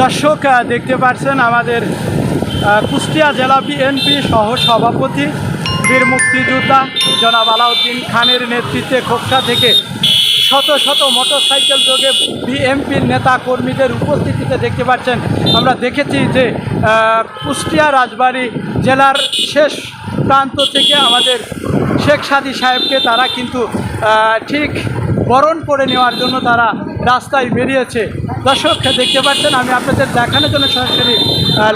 দর্শক দেখতে পাচ্ছেন আমাদের কুষ্টিয়া জেলা বিএনপি সহ সভাপতি বীর মুক্তিযোদ্ধা জনাব আলাউদ্দিন খানের নেতৃত্বে খোকসা থেকে শত শত মোটরসাইকেল যোগে বিএনপির নেতা কর্মীদের উপস্থিতিতে দেখতে পাচ্ছেন। আমরা দেখেছি যে কুষ্টিয়া রাজবাড়ী জেলার শেষ প্রান্ত থেকে আমাদের শেখ সাদি সাহেবকে তারা কিন্তু ঠিক বরণ করে নেওয়ার জন্য তারা রাস্তায় বেরিয়েছে। দর্শক, দেখতে পাচ্ছেন, আমি আপনাদের দেখানোর জন্য সরাসরি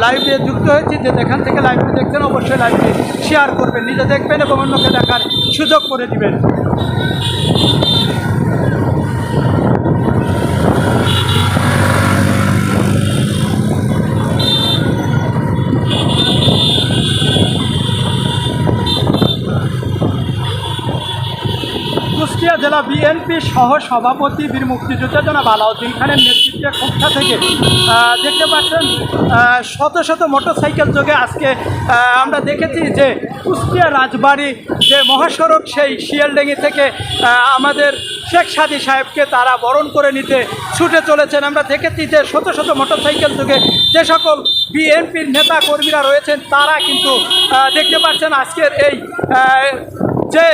লাইভ দিয়ে যুক্ত হয়েছি। যে যেখান থেকে লাইভটি দেখছেন, অবশ্যই লাইভটি শেয়ার করবেন, নিজে দেখবেন এবং অন্যকে দেখার সুযোগ করে দিবেন। কুষ্টিয়া জেলা বিএনপি সহ সভাপতি বীর মুক্তিযোদ্ধা জনাব আলাউদ্দিন খানের নেতৃত্বে খোকসা থেকে দেখতে পাচ্ছেন শত শত মোটরসাইকেল যোগে আজকে আমরা দেখেছি যে কুষ্টিয়া রাজবাড়ি যে মহাসড়ক সেই শিয়ালডেঙ্গি থেকে আমাদের শেখ সাদি সাহেবকে তারা বরণ করে নিতে ছুটে চলেছেন। আমরা দেখেছি যে শত শত মোটরসাইকেল যোগে যে সকল বিএনপির নেতা কর্মীরা রয়েছেন, তারা কিন্তু দেখতে পাচ্ছেন আজকের এই যে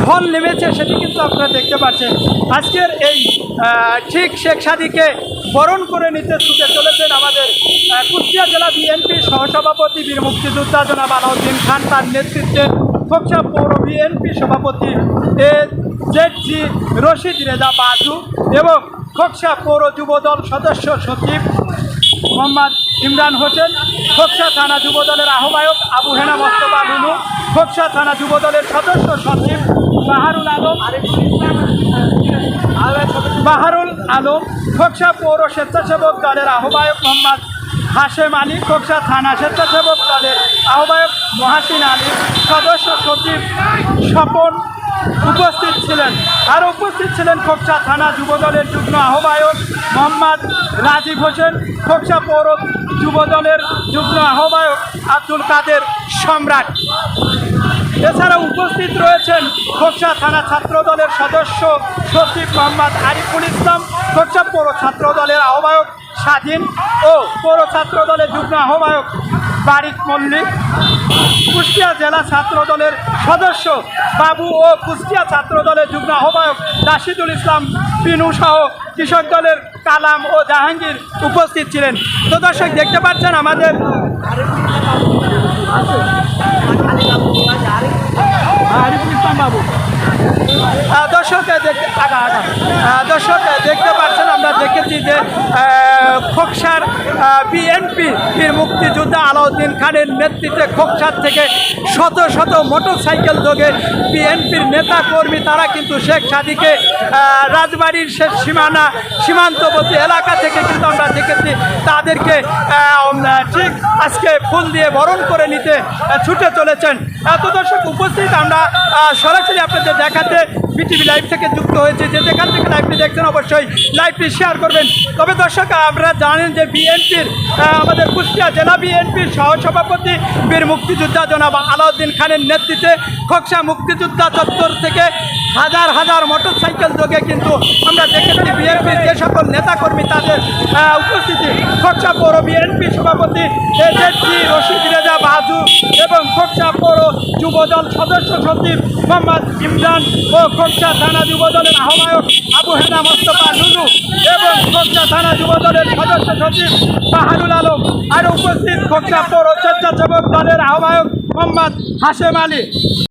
ঢল নেমেছে, সেটি কিন্তু আপনারা দেখতে পাচ্ছেন। আজকের এই ঠিক শেখ সাদিকে বরণ করে নিতে ছুটে চলেছেন আমাদের কুষ্টিয়া জেলা বিএনপি সহসভাপতি বীর মুক্তিযোদ্ধা জনাব আলাউদ্দিন খান। তার নেতৃত্বে খোকসা পৌর বিএনপি সভাপতি A Z G Rashid Reza Baju এবং খোকসা পৌর যুবদল সদস্য সচিব মোহাম্মদ ইমরান হোসেন, খোকসা থানা যুবদলের আহ্বায়ক আবু হেনা মোস্তফা লুলু খোকসা থানা যুবদলের সদস্য সচিব বাহারুল আলম। বাহারুল আলম, খোকসা পৌর স্বেচ্ছাসেবক দলের আহ্বায়ক মোহাম্মদ হাশেম আলী, খোকসা থানা স্বেচ্ছাসেবক দলের আহ্বায়ক মহাসিন আলী, সদস্য সচিব স্বপন উপস্থিত ছিলেন। আর উপস্থিত ছিলেন খোকসা থানা যুবদলের যুগ্ম আহ্বায়ক মোহাম্মদ রাজীব হোসেন, খোকসা পৌর যুবদলের যুগ্ম আহ্বায়ক আব্দুল কাদের সম্রাট। এছাড়া উপস্থিত রয়েছেন খোকসা থানা ছাত্র দলের সদস্য সচিব মোহাম্মদ আরিফুল ইসলাম খোকসা পৌর ছাত্র দলের আহ্বায়ক স্বাধীন ও পৌর ছাত্র দলের যুগ্ম আহ্বায়ক বারিক মল্লিক, কুষ্টিয়া জেলা ছাত্র দলের সদস্য বাবু ও কুষ্টিয়া ছাত্র দলের যুগ্ম আহ্বায়ক রাশিদুল ইসলাম বিনু সহ কৃষক দলের কালাম ও জাহাঙ্গীর উপস্থিত ছিলেন। তো দর্শক, দেখতে পাচ্ছেন আমাদের দর্শক দেখতে আগা আগা দর্শক দেখতে পাচ্ছেন, আমরা দেখেছি যে খোকসার বিএনপি মুক্তিযোদ্ধা আলাউদ্দিন খানের নেতৃত্বে খোকসার থেকে শত শত মোটরসাইকেল যোগে বিএনপির নেতা কর্মী তারা কিন্তু শেখ সাদিকে রাজবাড়ির শেষ সীমানা, সীমান্তবর্তী এলাকা থেকে কিন্তু আমরা দেখেছি, তাদেরকে ঠিক আজকে ফুল দিয়ে বরণ করে নিতে ছুটে চলেছেন। এত দর্শক উপস্থিত, আমরা সরাসরি আপনাদের দেখাতে বিটিভি লাইভ থেকে যুক্ত হয়েছে। যে যেখান থেকে লাইভটি দেখছেন, অবশ্যই লাইভটি শেয়ার করবেন। তবে দর্শক আমরা জানেন যে বিএনপির আমাদের কুষ্টিয়া জেলা বিএনপির সহসভাপতি বীর মুক্তিযোদ্ধা জনাব আলাউদ্দিন খানের নেতৃত্বে খোকসা মুক্তিযোদ্ধা চত্বর থেকে হাজার হাজার মোটর সাইকেল যোগে কিন্তু আমরা দেখেছি বিএনপির যে সকল নেতাকর্মী তাদের উপস্থিতি। খোকসা পৌর বিএনপি সভাপতি এজেন্সি রশিদ রেজা বাজু এবং খোকসা পৌর যুবদল সদস্য সচিব মোহাম্মদ ইমরান ও খোকসা থানা যুবদলের আহ্বায়ক আবু হেনা মোস্তফা লুলু এবং খোকসা থানা যুবদলের সদস্য সচিব বাহারুল আলম। আর উপস্থিত খোকসা পৌর স্বেচ্ছাসেবক দলের আহ্বায়ক মোহাম্মদ হাশেম আলী।